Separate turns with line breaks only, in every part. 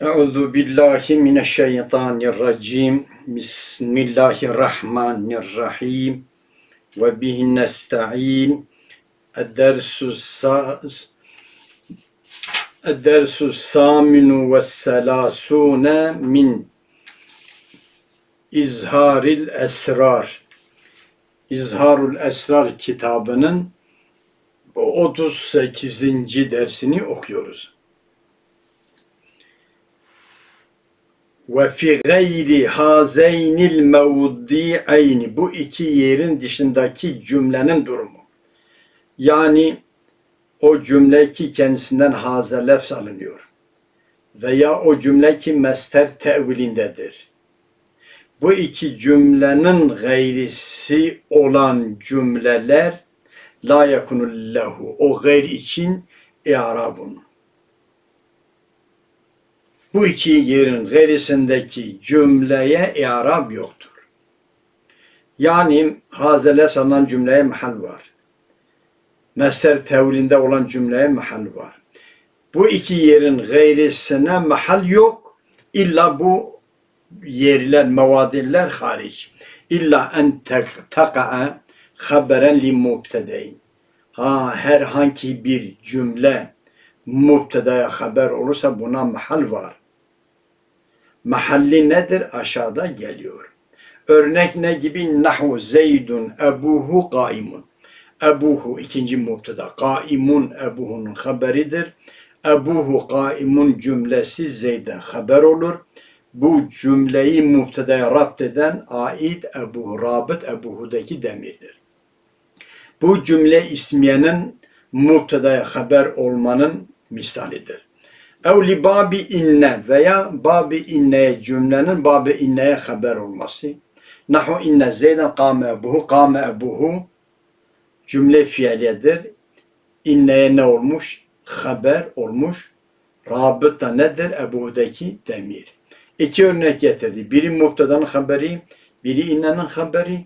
Euzu billahi mineşşeytanirracim. Bismillahirrahmanirrahim. Ve bihi nesta'in. Edersu Edersu saminu ve selasune min İzharil Esrar. İzharul Esrar kitabının 38. dersini okuyoruz. Ve fi gayri hazeynil mevdi'eyni bu iki yerin dışındaki cümlenin durumu. Yani o cümle ki kendisinden haze lefz alınıyor. Veya o cümle ki mester tevilindedir. Bu iki cümlenin gayrisi olan cümleler la yekunul lehu. O gayr için i'rabun. Bu iki yerin gayrisindeki cümleye i'rab yoktur. Yani hazele sanan cümleye mahal var. Mesler tevlinde olan cümleye mahal var. Bu iki yerin gayrisine mahal yok. İlla bu yerler, mevadiller hariç. İlla en taka'a haberen li mubtedeyn. Ha herhangi bir cümle mubtedaya haber olursa buna mahal var. Mahalli nedir? Aşağıda geliyor. Örnek ne gibi? Nahu Zeydun ebuhu kaimun. Ebuhu ikinci mubteda. Kaimun ebuhunun haberidir. Ebuhu kaimun cümlesi Zeyd'e haber olur. Bu cümleyi mubtedaya rapt eden aid Ebu Rabit Ebuhu'daki demirdir. Bu cümle ismiyenin mubtedaya haber olmanın misalidir. Ev li babi inne veya babi inneye cümlenin babi inneye haber olması. Nahu inne zeyden kâme ebuhu, kâme ebuhu cümle fiiliyedir. İnneye ne olmuş? Haber olmuş. Rabıt da nedir? Ebu'daki demir. İki örnek getirdi. Biri mubtedanın haberi, biri innenin haberi.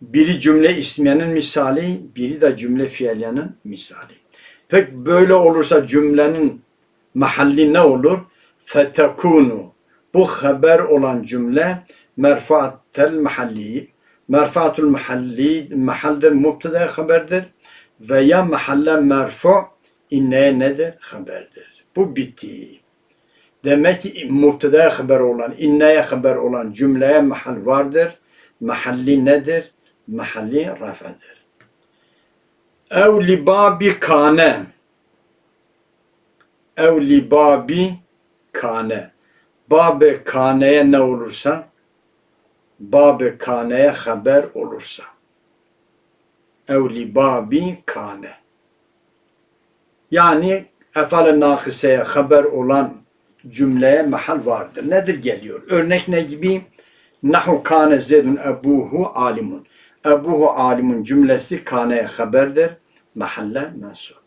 Biri cümle ismiyenin misali, biri de cümle fiiliyenin misali. Pek böyle olursa cümlenin mahalli ne olur? Fetekunu. Bu haber olan cümle merfuatel mahalli. Merfuatul mahalli mahaldir mubteda haberdir. Veya mahalle merfu inneye nedir? Haberdir. Bu bitti. Demek ki mubtedaya haber olan, inneye haber olan cümleye mahal vardır. Mahalli nedir? Mahalli rafedir. Ev libabi kane. Ev libabi kane. Babe kaneye ne olursa, babe kaneye haber olursa. Ev libabi kane. Yani efal-i nakiseye haber olan cümleye mahal vardır. Nedir geliyor? Örnek ne gibi? Nahu kane zedun ebuhu alimun. Ebuhu alimun cümlesi kaneye haberdir. Mahalle mensup.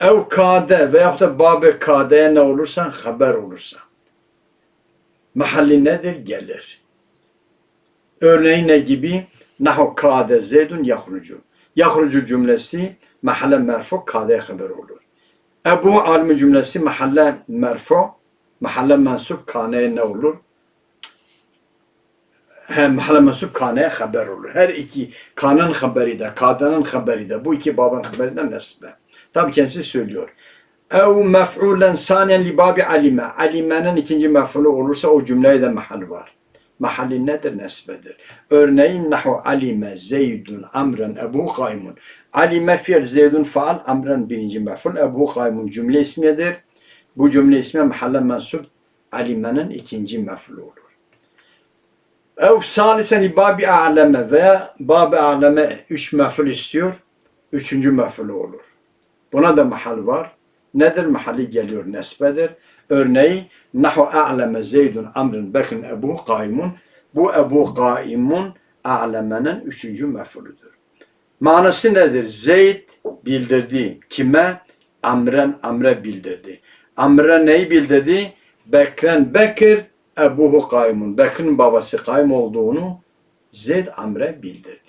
Ev kade veyahut da babı kadeye ne olursa haber olursa. Mahalli nedir? Gelir. Örneğin ne gibi? Nahu kade zedun yahrucu. Yahrucu cümlesi mahalle merfu kadeye haber olur. Ebu alimi cümlesi mahalle merfu, mahalle mensup kaneye ne olur? He, mahalle mensup kaneye haber olur. Her iki kanın haberi de, kadanın haberi de, bu iki babın haberi de nesbe. Tabi kendisi söylüyor. Ev mef'ulen sanen li babi alime. Alimenin ikinci mef'ulu olursa o cümleye de mahal var. Mahalli nedir? Nesbedir. Örneğin nahu alime zeydun amren ebu kaymun. Alime fiil zeydun faal amren birinci mef'ul. Ebu kaymun cümle ismidir. Bu cümle ismi mahalle mensup alimenin ikinci mef'ulu olur. Ev salisen li babi a'leme veya babi a'leme üç mef'ul istiyor. Üçüncü mef'ulu olur. Buna da mahal var. Nedir? Mahalli geliyor nesbedir. Örneği nahu a'leme zeydun amrin bekin ebu kaimun. Bu ebu kaimun a'lemenin üçüncü mef'uludur. Manası nedir? Zeyd bildirdi. Kime? Amren amre bildirdi. Amre neyi bildirdi? Bekren Bekir Ebuhu kaimun. Bekir'in babası kaim olduğunu Zeyd amre bildirdi.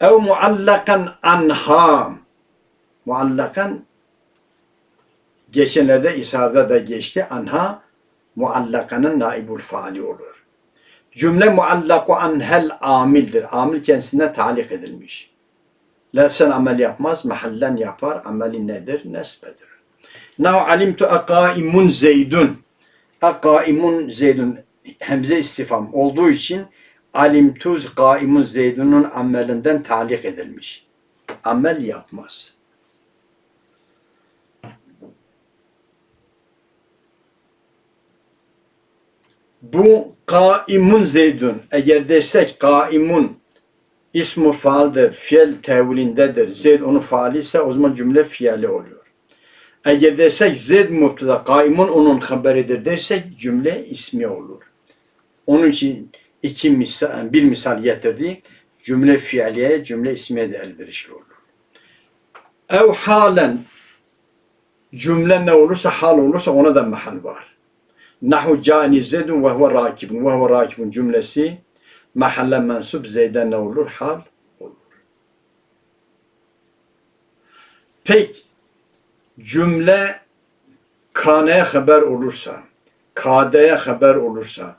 Ev muallakan anha. Muallakan Geçenlerde İsa'da da geçti. Anha muallakanın naibul faali olur. Cümle muallaku anhel amildir. Amil kendisine talik edilmiş. Lefsen amel yapmaz, mahallen yapar. Ameli nedir? Nesbedir. Nahu alimtu akaimun zeydun. Akaimun zeydun. Hemze istifam olduğu için alimtu kaimun zeydunun amelinden talik edilmiş. Amel yapmaz. Bu kaimun zeydun. Eğer desek kaimun ismu faaldir, fiil tevilindedir. Zeyd onun faali ise o zaman cümle fiili oluyor. Eğer desek zeyd mubtada, kaimun onun haberidir dersek cümle ismi olur. Onun için iki misal, bir misal getirdi. Cümle fiiliye, cümle ismiye de elverişli olur. Ev halen cümle ne olursa hal olursa ona da mahal var. Nahu cani zeydun ve huve rakibun ve huve rakibun cümlesi mahalle mensup zeyden ne olur? Hal olur. Pek cümle kaneye haber olursa, kadeye haber olursa,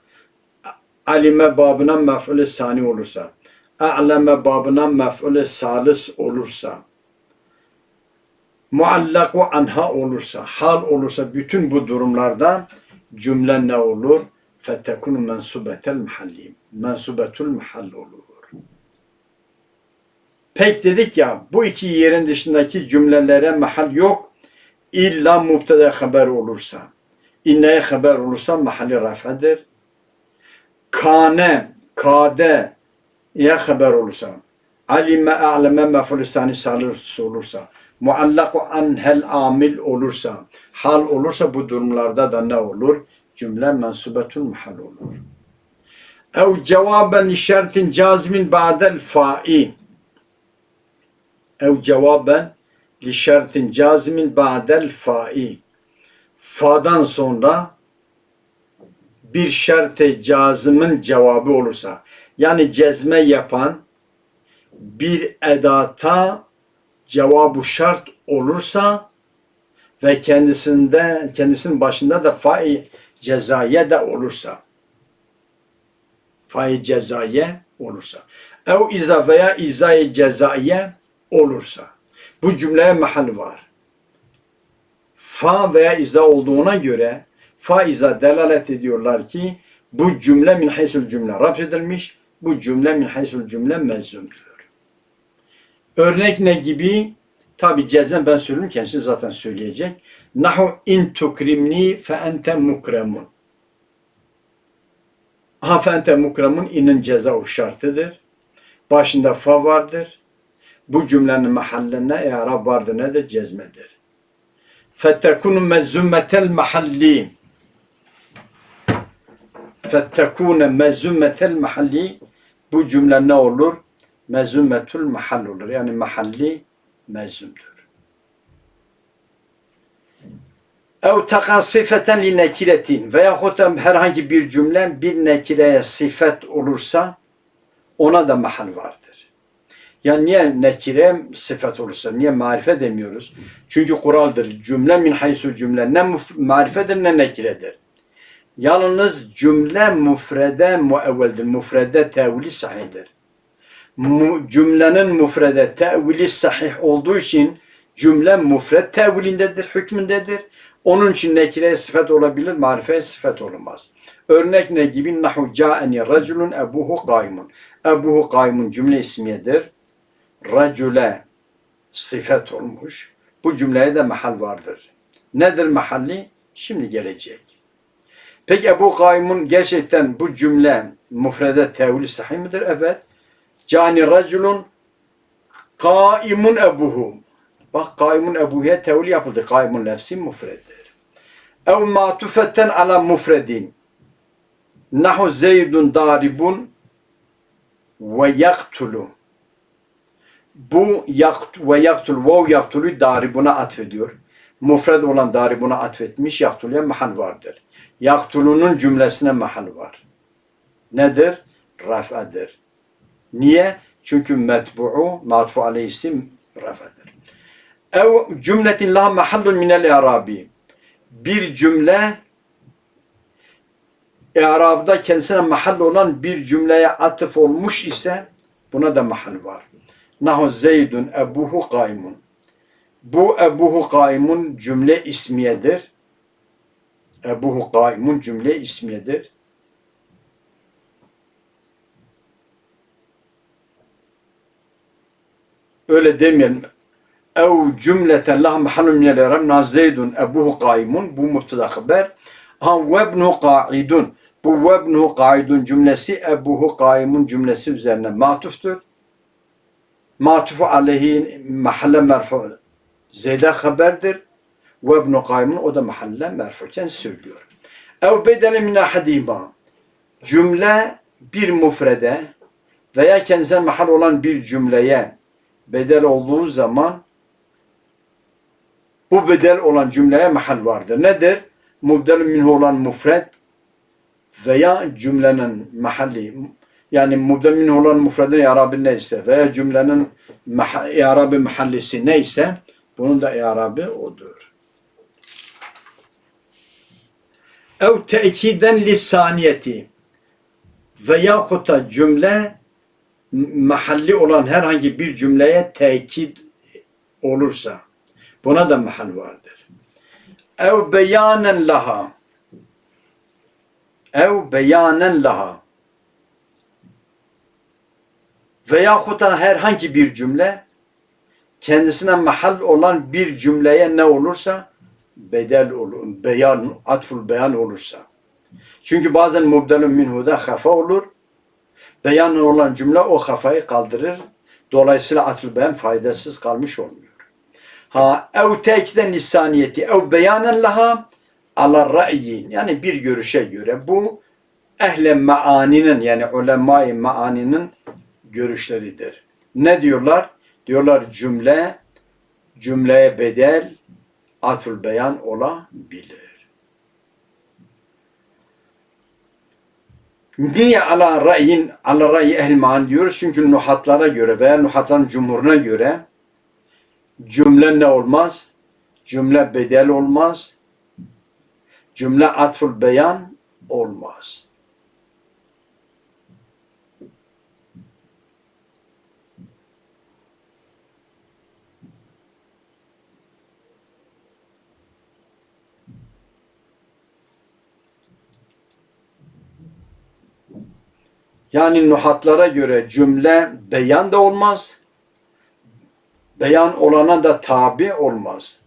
alime babına mef'ule sani olursa, a'leme babına mef'ule salis olursa, muallak ve anha olursa, hal olursa bütün bu durumlarda cümle ne olur? Fetekunu mensubetel mahalli. Mensubetul mahall olur. Pek dedik ya bu iki yerin dışındaki cümlelere mahal yok. İlla mubtada haber olursa. İnneye haber olursa mahalli rafedir. Kane, kade ya haber olursa. Alime, a'leme, mef'ul sani salis olursa. Muallak anhel amil olursa. Hal olursa bu durumlarda da ne olur? Cümle mensubetul mahal olur. Ev cevaben li cazimin ba'del fa'i. Ev cevaben li şertin cazimin ba'del fa'i. Fa'dan sonra bir şerte cazımın cevabı olursa yani cezme yapan bir edata cevabı şart olursa ve kendisinde kendisinin başında da fa'i cezaye de olursa fa'i cezaye olursa ev iza veya izayı cezaye olursa bu cümleye mahal var. Fa veya iza olduğuna göre fa iza delalet ediyorlar ki bu cümle min haysul cümle raf edilmiş, bu cümle min haysul cümle meczumdur. Örnek ne gibi? Tabi cezme ben söylüyorum kendisi zaten söyleyecek. Nahu in tukrimni fe ente mukremun. Ha fe ente mukremun inin ceza şartıdır. Başında fa vardır. Bu cümlenin mahalline e'rab vardır nedir? Cezmedir. Fettekunu mezzummetel mahalli. Fettekune mezzummetel mahalli. Bu cümle ne olur? Mezummetul mahal olur. Yani mahalli mezumdur. Ev taka sıfeten li nekiretin veya da herhangi bir cümle bir nekireye sıfet olursa ona da mahal vardır. Yani niye nekire sıfet olursa, niye marife demiyoruz? Çünkü kuraldır. Cümle min haysu cümle ne marifedir ne nekiredir. Yalnız cümle mufrede muevveldir. Mufrede tevili sahihdir. Cümlenin mufrede tevili sahih olduğu için cümle mufred tevilindedir, hükmündedir. Onun için nekire sıfat olabilir, marife sıfat olmaz. Örnek ne gibi? Nahu ca'eni raculun ebuhu kaimun. Ebuhu kaimun cümle ismiyedir. Racule sıfat olmuş. Bu cümleye de mahal vardır. Nedir mahalli? Şimdi gelecek. Peki Ebu Kaimun gerçekten bu cümle mufrede tevili sahih midir? Evet. Cani raculun kaimun ebuhu. Bak kaimun ebuhuya tevil yapıldı. Kaimun lefsi mufreddir. Ev matufetten ala mufredin. Nahu zeydun daribun ve yaktulu. Bu yakt ve yaktul vav yaktulu daribuna atfediyor. Mufred olan daribuna atfetmiş yaktuluya mahal vardır. Yaktulunun cümlesine mahal var. Nedir? Raf'adır. Niye? Çünkü metbu'u matfu aleyhi isim raf'adır. Ev cümletin la mahallun minel i'rabi. bir cümle İrab'da kendisine mahal olan bir cümleye atıf olmuş ise buna da mahal var. Nahu Zeydun ebuhu kaimun. Bu ebuhu kaimun cümle ismiyedir. Ebuhu kaimun cümle ismiyedir. Öyle demeyelim. Ev cümleten lah mahallun minel irab na Zeydun ebuhu kaimun. Bu müfteda haber. Ha vebnuhu kaidun. Bu vebnuhu kaidun cümlesi ebuhu kaimun cümlesi üzerine matuftur. Matufu aleyhi mahalle merfu. Zeyd'e haberdir. Vebnu kaimun o da mahalle merfuken söylüyor. Ev bedeli min. Cümle bir mufrede veya kendisine mahal olan bir cümleye bedel olduğu zaman bu bedel olan cümleye mahal vardır. Nedir? Mubdel minhu olan mufred veya cümlenin mahalli yani mubdel minhu olan mufredin i'rabı neyse veya cümlenin i'rabı mahallisi neyse bunun da i'rabı odur. Ev te'kiden lisaniyeti veya da cümle mahalli olan herhangi bir cümleye tekit olursa buna da mahal vardır. Ev beyanen laha ev beyanen laha veya da herhangi bir cümle kendisine mahal olan bir cümleye ne olursa bedel olur, beyan, atful beyan olursa. Çünkü bazen mubdelun minhu'da hafa olur. Beyan olan cümle o hafayı kaldırır. Dolayısıyla atful beyan faydasız kalmış olmuyor. Ha ev tekden lisaniyeti ev beyanen laha ala ra'yin yani bir görüşe göre bu ehle maaninin yani ulemai maaninin görüşleridir. Ne diyorlar? Diyorlar cümle cümleye bedel atful beyan olabilir. Niye ala ra'yin ala ra'yi ehl maan diyoruz? Çünkü nuhatlara göre veya nuhatların cumhuruna göre cümle ne olmaz? Cümle bedel olmaz. Cümle atful beyan olmaz. Yani nuhatlara göre cümle beyan da olmaz. Beyan olana da tabi olmaz.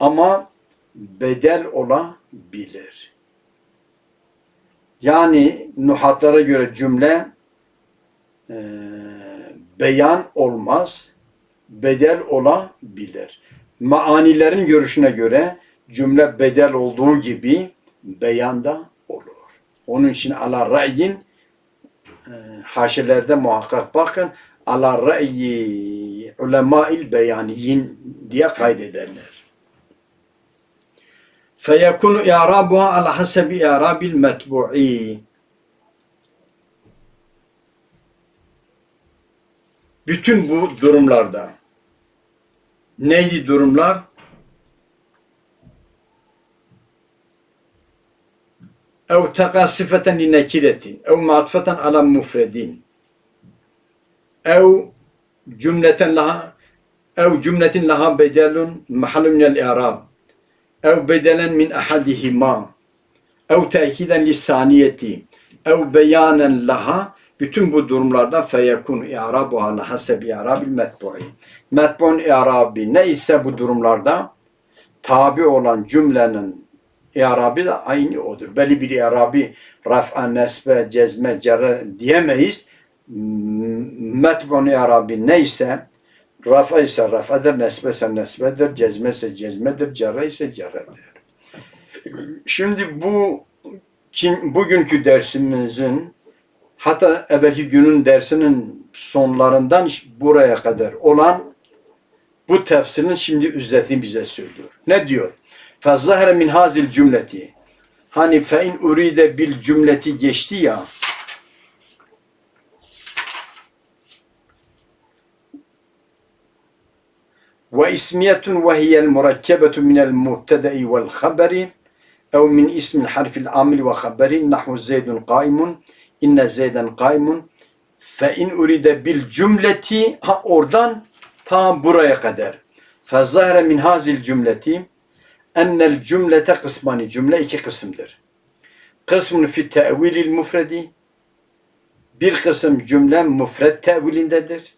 Ama bedel olabilir. Yani nuhatlara göre cümle e, beyan olmaz, bedel olabilir. Maanilerin görüşüne göre cümle bedel olduğu gibi beyan da olur. Onun için ala ra'yin e, haşelerde muhakkak bakın ala ra'yi ulemâil beyaniyin diye kaydederler. Feyekunu i'rabuha ala hasebi i'rabil metbu'i. Bütün bu durumlarda neydi durumlar? ev teka sıfeten li nekiretin ev ma'tfeten ala mufredin. Ev cümleten laha ev cümletin laha bedelun mahalun minel i'rab. Ev bedelen min ahadihima ev tekiden li saniyeti ev beyanen laha bütün bu durumlarda feyekun i'rabuha la haseb i'rabil metbu'i. Metbu'un i'rabi ne ise bu durumlarda tabi olan cümlenin i'rabi de aynı odur. Belli bir i'rabi raf'a, nesbe, cezme, cerre diyemeyiz. Metbu'un i'rabi neyse raf'a ise raf'adır, nesbe ise nesbedir, cezme ise cezmedir, cerre ise cerredir. Şimdi bu kim, bugünkü dersimizin hatta evvelki günün dersinin sonlarından buraya kadar olan bu tefsirin şimdi ücretini bize söylüyor. Ne diyor? فَظَّهَرَ min hazil cümleti. Hani fe in uride bil cümleti geçti ya. Ve ismiyetun ve hiyel murakkebetu minel muhtedei vel haberi ev min ismil harfil amil ve haberi nahu zeydun qaimun inne zeyden qaimun fe in uride bil cümleti ha oradan ta buraya kadar fe zahre min hazil cümleti ennel cümlete kısmani cümle iki kısımdır. Kısmun fi tevilil mufredi bir kısım cümle mufred tevilindedir.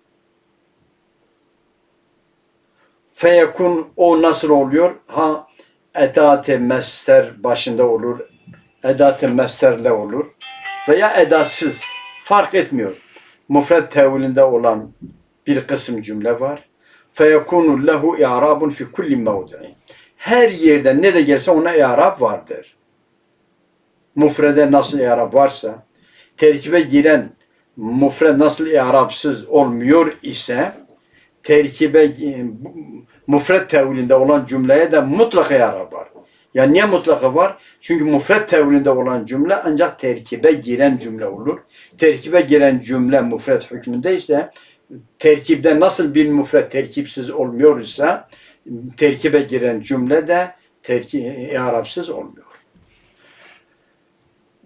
Feyekun o nasıl oluyor? Ha edat-ı mesler başında olur. Edat-ı meslerle olur. Veya edasız. Fark etmiyor. Mufred tevilinde olan bir kısım cümle var. Feyekunu lehu i'rabun fi kulli mevdi'in. Her yerde ne de gelse ona i'rab vardır. Mufrede nasıl i'rab varsa, terkibe giren mufred nasıl i'rabsız olmuyor ise terkibe mufred tevilinde olan cümleye de mutlaka i'rab var. Yani niye mutlaka var? Çünkü mufred tevilinde olan cümle ancak terkibe giren cümle olur. Terkibe giren cümle mufred hükmündeyse terkipte nasıl bir mufred terkipsiz olmuyor ise terkibe giren cümle de terki i'rabsız olmuyor.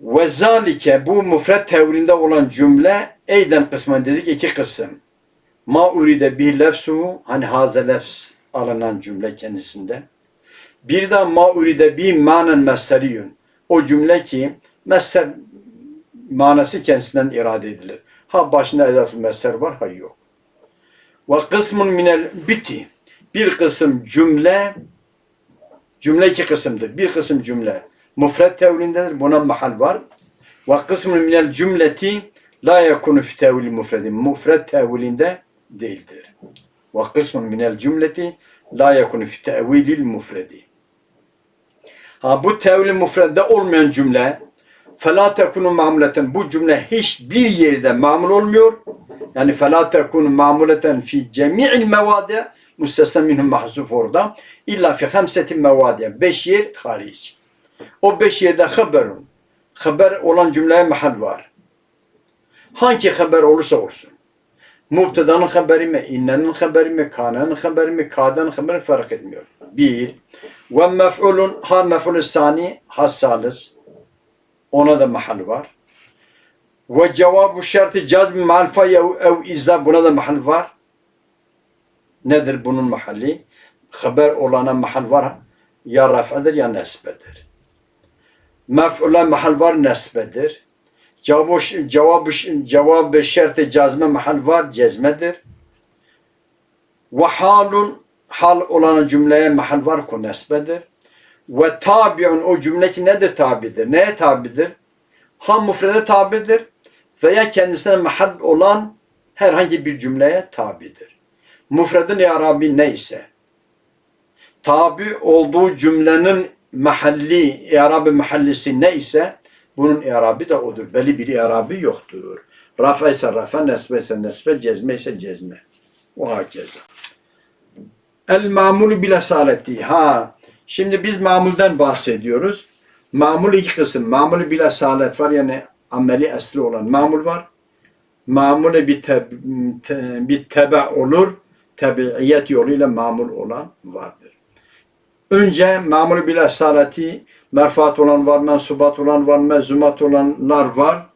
Ve zalike bu mufred tevilinde olan cümle eyden kısmen dedik iki kısım. Ma uride bir lefsu hani haze lefs alınan cümle kendisinde. Bir de ma uride bir manen mesteriyün. O cümle ki mester manası kendisinden irade edilir. Ha başında edatül mester var ha yok. Ve kısmun minel biti. Bir kısım cümle cümle iki kısımdır. Bir kısım cümle mufred tevilindedir. Buna mahal var. Ve kısmun minel cümleti la yakunu fi tevil mufredin. Mufred tevilinde değildir. Ve kısmun minel cümleti la yakunu fi tevilil mufredi. Ha bu tevil mufredde olmayan cümle fela tekunu mamuleten bu cümle hiçbir yerde mamul olmuyor. Yani fela tekunu mamuleten fi cemi'il mevadi müstesna minhum mahzuf orada. İlla fi hamsetin mevadi. Beş yer hariç. O beş yerde haberun. Haber olan cümleye mahal var. Hangi haber olursa olsun. Mubtedanın haberi mi, innenin haberi mi, kanenin haberi mi, kadenin haberi mi fark etmiyor. Bir. Ve mef'ulun ha mef'ulü sani hassalis. Ona da mahal var. Ve cevabu şartı cazmi malfa ev izza buna da mahal var. Nedir bunun mahalli? Haber olana mahal var. Ya raf'edir ya nesbedir. Mef'ule mahal var nesbedir. Cevabı, cevabı, cevabı şerti cazme mahal var cezmedir. Ve halun hal olan cümleye mahal var ku nesbedir. Ve tabiun o cümle ki nedir tabidir? Neye tabidir? Ha mufrede tabidir veya kendisine mahal olan herhangi bir cümleye tabidir. Mufredin i'rabi neyse tabi olduğu cümlenin mahalli, i'rabi mahallisi neyse bunun i'rabi de odur. Belli bir i'rabi yoktur. Rafa ise rafa, nesbe ise nesbe, cezme ise cezme. O hakeza. El mamulu bil asaleti. Ha, şimdi biz mamulden bahsediyoruz. Mamul iki kısım. Mamul bil asalet var yani ameli asli olan mamul var. Mamule bir, te, bir tebe olur. Tebiiyet yoluyla mamul olan vardır. Önce mamul bil asaleti merfuat olan var, mensubat olan var, mezumat olanlar var.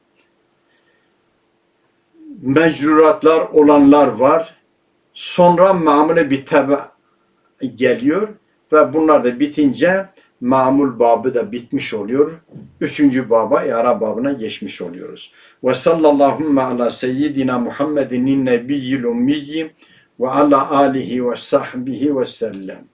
Mecruratlar olanlar var. Sonra mamule bir tebe geliyor ve bunlar da bitince mamul babı da bitmiş oluyor. Üçüncü baba yara babına geçmiş oluyoruz. Ve sallallahu ala seyyidina Muhammedin nebiyyil ummiyyi ve ala alihi ve sahbihi ve sellem.